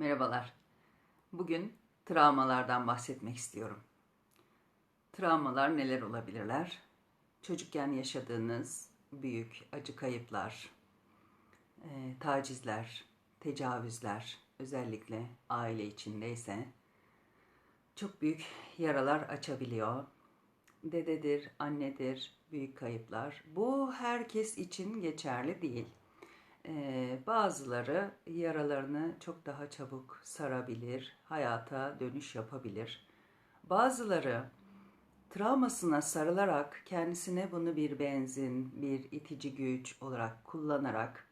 Merhabalar. Bugün travmalardan bahsetmek istiyorum. Travmalar neler olabilirler? Çocukken yaşadığınız büyük acı kayıplar, e, tacizler, tecavüzler, özellikle aile içindeyse çok büyük yaralar açabiliyor. Dededir, annedir, büyük kayıplar. Bu herkes için geçerli değil. Bazıları yaralarını çok daha çabuk sarabilir, hayata dönüş yapabilir. Bazıları travmasına sarılarak kendisine bunu bir benzin, bir itici güç olarak kullanarak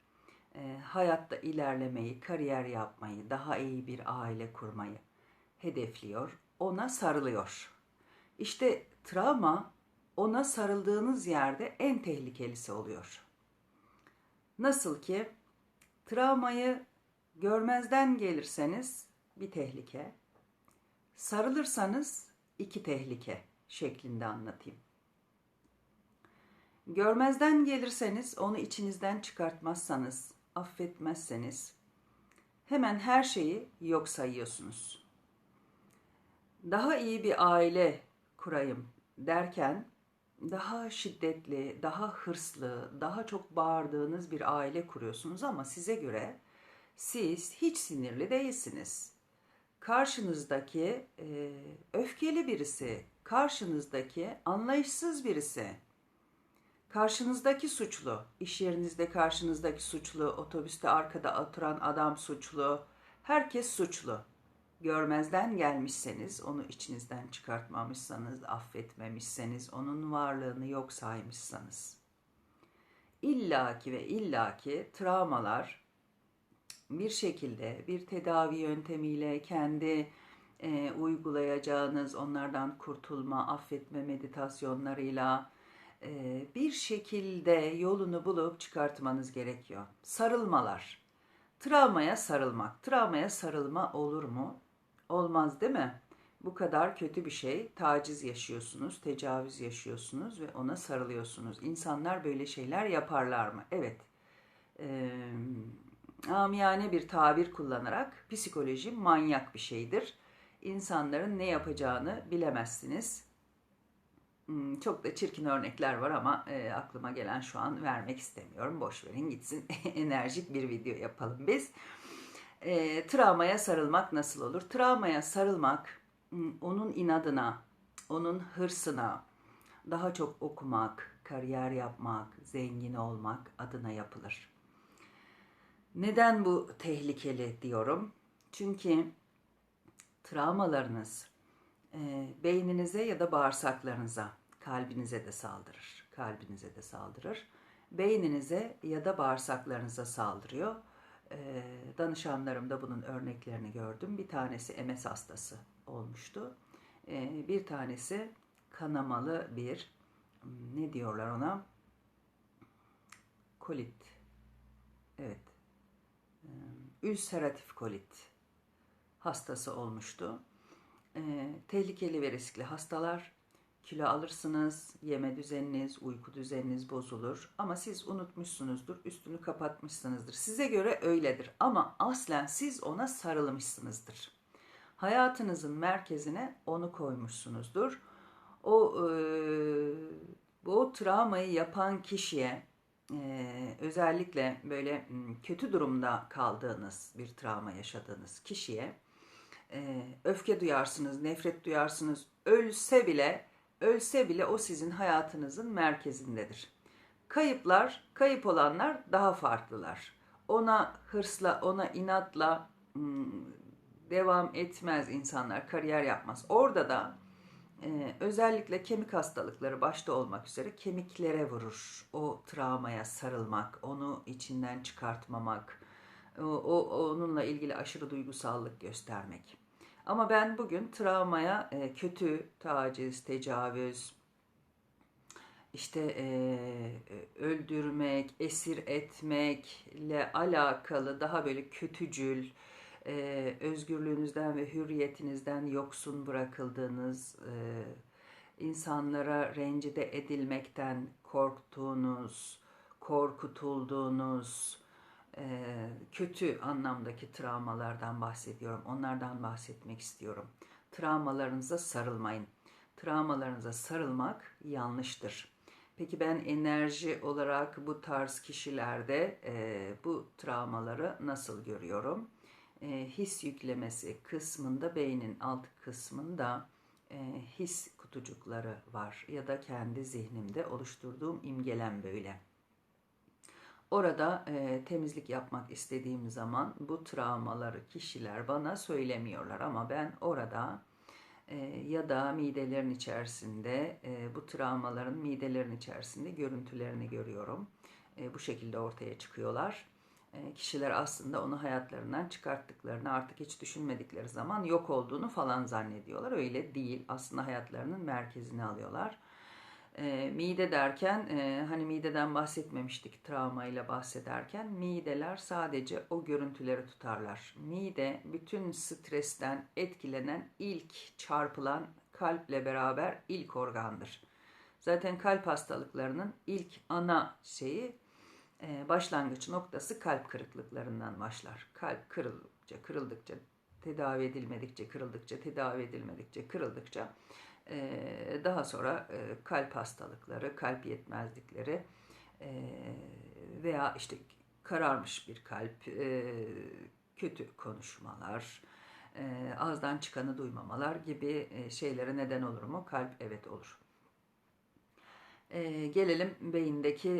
hayatta ilerlemeyi, kariyer yapmayı, daha iyi bir aile kurmayı hedefliyor. Ona sarılıyor. İşte travma ona sarıldığınız yerde en tehlikelisi oluyor. Nasıl ki travmayı görmezden gelirseniz bir tehlike, sarılırsanız iki tehlike şeklinde anlatayım. Görmezden gelirseniz, onu içinizden çıkartmazsanız, affetmezseniz hemen her şeyi yok sayıyorsunuz. Daha iyi bir aile kurayım derken daha şiddetli, daha hırslı, daha çok bağırdığınız bir aile kuruyorsunuz ama size göre siz hiç sinirli değilsiniz. Karşınızdaki e, öfkeli birisi, karşınızdaki anlayışsız birisi, karşınızdaki suçlu, iş yerinizde karşınızdaki suçlu, otobüste arkada oturan adam suçlu, herkes suçlu görmezden gelmişseniz, onu içinizden çıkartmamışsanız, affetmemişseniz, onun varlığını yok saymışsanız, illaki ve illaki travmalar bir şekilde bir tedavi yöntemiyle kendi e, uygulayacağınız onlardan kurtulma, affetme meditasyonlarıyla e, bir şekilde yolunu bulup çıkartmanız gerekiyor. Sarılmalar. Travmaya sarılmak. Travmaya sarılma olur mu? Olmaz değil mi? Bu kadar kötü bir şey. Taciz yaşıyorsunuz, tecavüz yaşıyorsunuz ve ona sarılıyorsunuz. İnsanlar böyle şeyler yaparlar mı? Evet. Ee, amiyane bir tabir kullanarak psikoloji manyak bir şeydir. İnsanların ne yapacağını bilemezsiniz. Hmm, çok da çirkin örnekler var ama e, aklıma gelen şu an vermek istemiyorum. Boş verin gitsin. Enerjik bir video yapalım biz. E, travmaya sarılmak nasıl olur? Travmaya sarılmak onun inadına, onun hırsına, daha çok okumak, kariyer yapmak, zengin olmak adına yapılır. Neden bu tehlikeli diyorum? Çünkü travmalarınız e, beyninize ya da bağırsaklarınıza, kalbinize de saldırır. Kalbinize de saldırır. Beyninize ya da bağırsaklarınıza saldırıyor e, danışanlarımda bunun örneklerini gördüm. Bir tanesi MS hastası olmuştu. E, bir tanesi kanamalı bir ne diyorlar ona? Kolit. Evet. E, ülseratif kolit hastası olmuştu. Tehlikeli ve riskli hastalar kilo alırsınız, yeme düzeniniz, uyku düzeniniz bozulur. Ama siz unutmuşsunuzdur, üstünü kapatmışsınızdır. Size göre öyledir ama aslen siz ona sarılmışsınızdır. Hayatınızın merkezine onu koymuşsunuzdur. O e, bu travmayı yapan kişiye e, özellikle böyle kötü durumda kaldığınız bir travma yaşadığınız kişiye e, öfke duyarsınız, nefret duyarsınız. Ölse bile ölse bile o sizin hayatınızın merkezindedir. Kayıplar, kayıp olanlar daha farklılar. Ona hırsla, ona inatla hmm, devam etmez insanlar, kariyer yapmaz. Orada da e, özellikle kemik hastalıkları başta olmak üzere kemiklere vurur. O travmaya sarılmak, onu içinden çıkartmamak, o, onunla ilgili aşırı duygusallık göstermek. Ama ben bugün travmaya e, kötü taciz, tecavüz, işte e, e, öldürmek, esir etmekle alakalı daha böyle kötücül, e, özgürlüğünüzden ve hürriyetinizden yoksun bırakıldığınız, e, insanlara rencide edilmekten korktuğunuz, korkutulduğunuz, kötü anlamdaki travmalardan bahsediyorum. Onlardan bahsetmek istiyorum. Travmalarınıza sarılmayın. Travmalarınıza sarılmak yanlıştır. Peki ben enerji olarak bu tarz kişilerde e, bu travmaları nasıl görüyorum? E, his yüklemesi kısmında beynin alt kısmında e, his kutucukları var ya da kendi zihnimde oluşturduğum imgelem böyle. Orada e, temizlik yapmak istediğim zaman bu travmaları kişiler bana söylemiyorlar ama ben orada e, ya da midelerin içerisinde e, bu travmaların midelerin içerisinde görüntülerini görüyorum. E, bu şekilde ortaya çıkıyorlar. E, kişiler aslında onu hayatlarından çıkarttıklarını artık hiç düşünmedikleri zaman yok olduğunu falan zannediyorlar. Öyle değil. Aslında hayatlarının merkezine alıyorlar. E, mide derken e, hani mideden bahsetmemiştik travmayla bahsederken mideler sadece o görüntüleri tutarlar. Mide bütün stresten etkilenen ilk çarpılan kalple beraber ilk organdır. Zaten kalp hastalıklarının ilk ana şeyi e, başlangıç noktası kalp kırıklıklarından başlar. Kalp kırıldıkça, kırıldıkça, tedavi edilmedikçe, kırıldıkça, tedavi edilmedikçe, kırıldıkça daha sonra kalp hastalıkları, kalp yetmezlikleri veya işte kararmış bir kalp, kötü konuşmalar, ağızdan çıkanı duymamalar gibi şeylere neden olur mu? Kalp evet olur. Gelelim beyindeki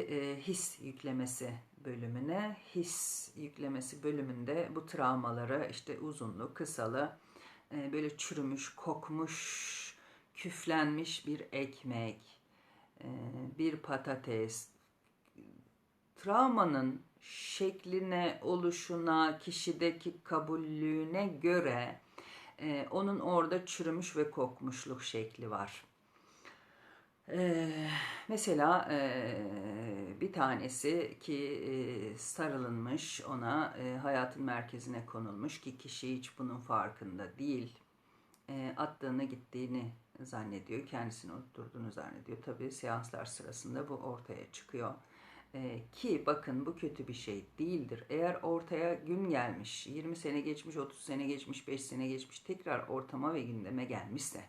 his yüklemesi bölümüne. His yüklemesi bölümünde bu travmaları işte uzunlu, kısalı, böyle çürümüş, kokmuş, küflenmiş bir ekmek, e, bir patates, travmanın şekline, oluşuna, kişideki kabullüğüne göre e, onun orada çürümüş ve kokmuşluk şekli var. Ee, mesela e, bir tanesi ki e, sarılınmış ona e, hayatın merkezine konulmuş ki kişi hiç bunun farkında değil. E, attığını gittiğini zannediyor. Kendisini unutturduğunu zannediyor. Tabii seanslar sırasında bu ortaya çıkıyor. E, ki bakın bu kötü bir şey değildir. Eğer ortaya gün gelmiş, 20 sene geçmiş, 30 sene geçmiş, 5 sene geçmiş tekrar ortama ve gündeme gelmişse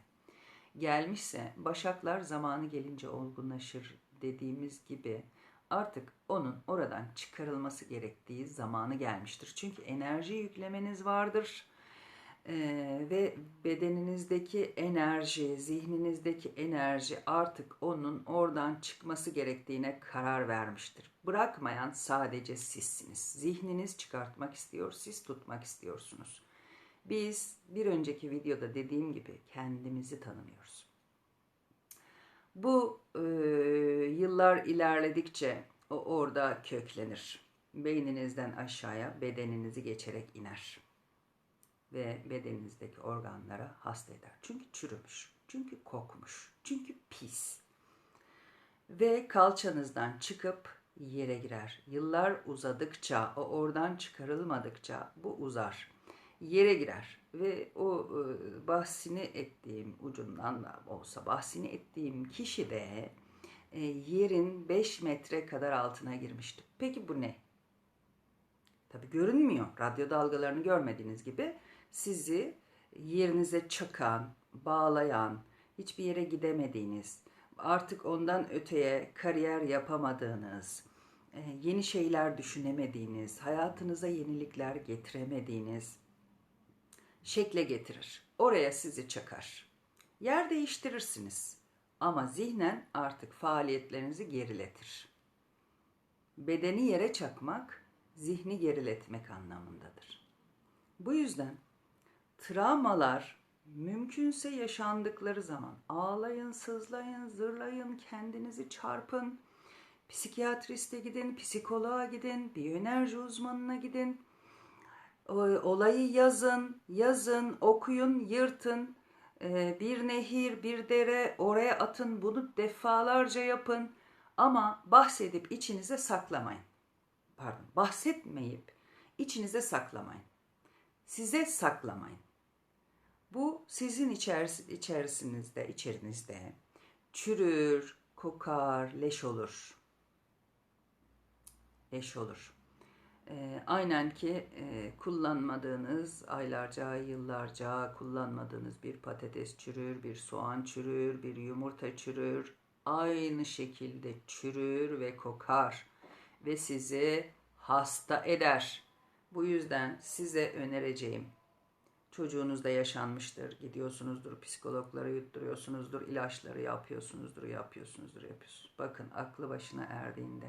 gelmişse başaklar zamanı gelince olgunlaşır dediğimiz gibi artık onun oradan çıkarılması gerektiği zamanı gelmiştir. Çünkü enerji yüklemeniz vardır ee, ve bedeninizdeki enerji, zihninizdeki enerji artık onun oradan çıkması gerektiğine karar vermiştir. Bırakmayan sadece sizsiniz. Zihniniz çıkartmak istiyor, siz tutmak istiyorsunuz. Biz bir önceki videoda dediğim gibi kendimizi tanımıyoruz. Bu e, yıllar ilerledikçe o orada köklenir. Beyninizden aşağıya bedeninizi geçerek iner. Ve bedeninizdeki organlara hasta eder. Çünkü çürümüş, çünkü kokmuş, çünkü pis. Ve kalçanızdan çıkıp yere girer. Yıllar uzadıkça, o oradan çıkarılmadıkça bu uzar yere girer ve o e, bahsini ettiğim ucundan da olsa bahsini ettiğim kişi de e, yerin 5 metre kadar altına girmişti. Peki bu ne? Tabi görünmüyor. Radyo dalgalarını görmediğiniz gibi sizi yerinize çakan, bağlayan, hiçbir yere gidemediğiniz, artık ondan öteye kariyer yapamadığınız, e, yeni şeyler düşünemediğiniz, hayatınıza yenilikler getiremediğiniz, şekle getirir. Oraya sizi çakar. Yer değiştirirsiniz ama zihnen artık faaliyetlerinizi geriletir. Bedeni yere çakmak, zihni geriletmek anlamındadır. Bu yüzden travmalar mümkünse yaşandıkları zaman ağlayın, sızlayın, zırlayın, kendinizi çarpın, psikiyatriste gidin, psikoloğa gidin, biyoenerji uzmanına gidin, olayı yazın, yazın, okuyun, yırtın. Ee, bir nehir, bir dere oraya atın, bunu defalarca yapın. Ama bahsedip içinize saklamayın. Pardon, bahsetmeyip içinize saklamayın. Size saklamayın. Bu sizin içerisinizde, içerinizde çürür, kokar, leş olur. Leş olur E, aynen ki e, kullanmadığınız aylarca, yıllarca kullanmadığınız bir patates çürür, bir soğan çürür, bir yumurta çürür. Aynı şekilde çürür ve kokar ve sizi hasta eder. Bu yüzden size önereceğim çocuğunuzda yaşanmıştır. Gidiyorsunuzdur psikologlara yutturuyorsunuzdur, ilaçları yapıyorsunuzdur, yapıyorsunuzdur, yapıyorsunuz. Bakın aklı başına erdiğinde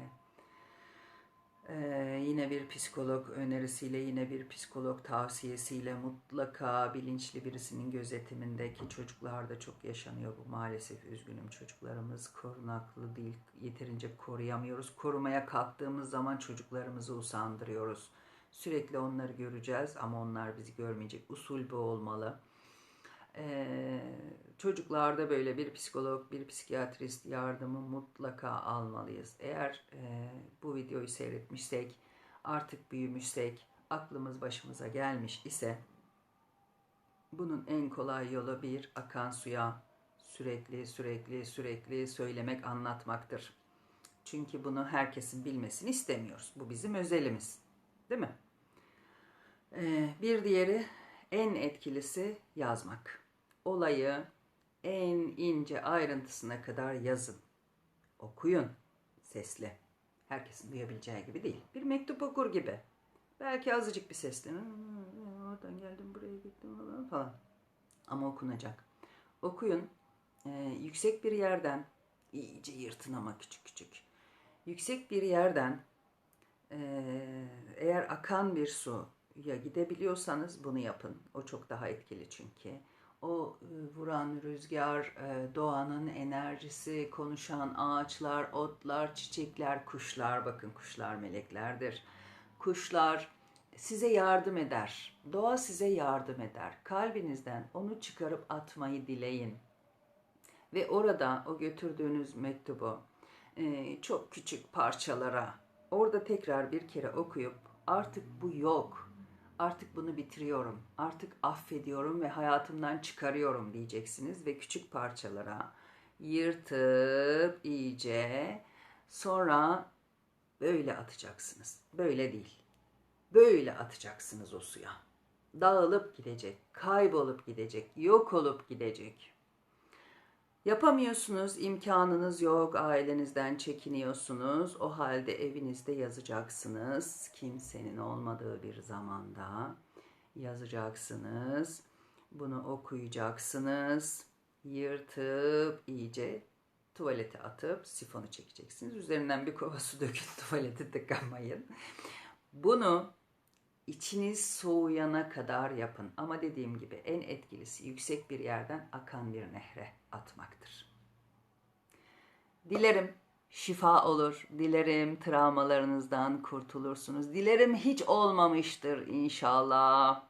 ee, yine bir psikolog önerisiyle, yine bir psikolog tavsiyesiyle mutlaka bilinçli birisinin gözetimindeki çocuklarda çok yaşanıyor bu maalesef. Üzgünüm çocuklarımız korunaklı değil, yeterince koruyamıyoruz. Korumaya kalktığımız zaman çocuklarımızı usandırıyoruz. Sürekli onları göreceğiz ama onlar bizi görmeyecek. Usul bu olmalı. Ee, çocuklarda böyle bir psikolog, bir psikiyatrist yardımı mutlaka almalıyız. Eğer e, bu videoyu seyretmişsek, artık büyümüşsek, aklımız başımıza gelmiş ise bunun en kolay yolu bir akan suya sürekli sürekli sürekli söylemek, anlatmaktır. Çünkü bunu herkesin bilmesini istemiyoruz. Bu bizim özelimiz. Değil mi? Ee, bir diğeri en etkilisi yazmak. Olayı en ince ayrıntısına kadar yazın. Okuyun sesli. Herkesin duyabileceği gibi değil. Bir mektup okur gibi. Belki azıcık bir sesle. Oradan geldim buraya gittim falan falan. Ama okunacak. Okuyun. Ee, yüksek bir yerden iyice yırtın ama küçük küçük. Yüksek bir yerden ee, eğer akan bir su ya gidebiliyorsanız bunu yapın. O çok daha etkili çünkü. O e, vuran rüzgar, e, doğanın enerjisi, konuşan ağaçlar, otlar, çiçekler, kuşlar, bakın kuşlar meleklerdir. Kuşlar size yardım eder. Doğa size yardım eder. Kalbinizden onu çıkarıp atmayı dileyin. Ve orada o götürdüğünüz mektubu e, çok küçük parçalara orada tekrar bir kere okuyup artık bu yok artık bunu bitiriyorum, artık affediyorum ve hayatımdan çıkarıyorum diyeceksiniz ve küçük parçalara yırtıp iyice sonra böyle atacaksınız. Böyle değil. Böyle atacaksınız o suya. Dağılıp gidecek, kaybolup gidecek, yok olup gidecek. Yapamıyorsunuz, imkanınız yok, ailenizden çekiniyorsunuz. O halde evinizde yazacaksınız. Kimsenin olmadığı bir zamanda yazacaksınız. Bunu okuyacaksınız. Yırtıp iyice tuvalete atıp sifonu çekeceksiniz. Üzerinden bir kova su dökün tuvalete tıkamayın. Bunu içiniz soğuyana kadar yapın. Ama dediğim gibi en etkilisi yüksek bir yerden akan bir nehre atmaktır. Dilerim şifa olur. Dilerim travmalarınızdan kurtulursunuz. Dilerim hiç olmamıştır inşallah.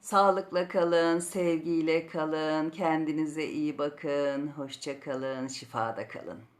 Sağlıkla kalın, sevgiyle kalın, kendinize iyi bakın, hoşça kalın, şifada kalın.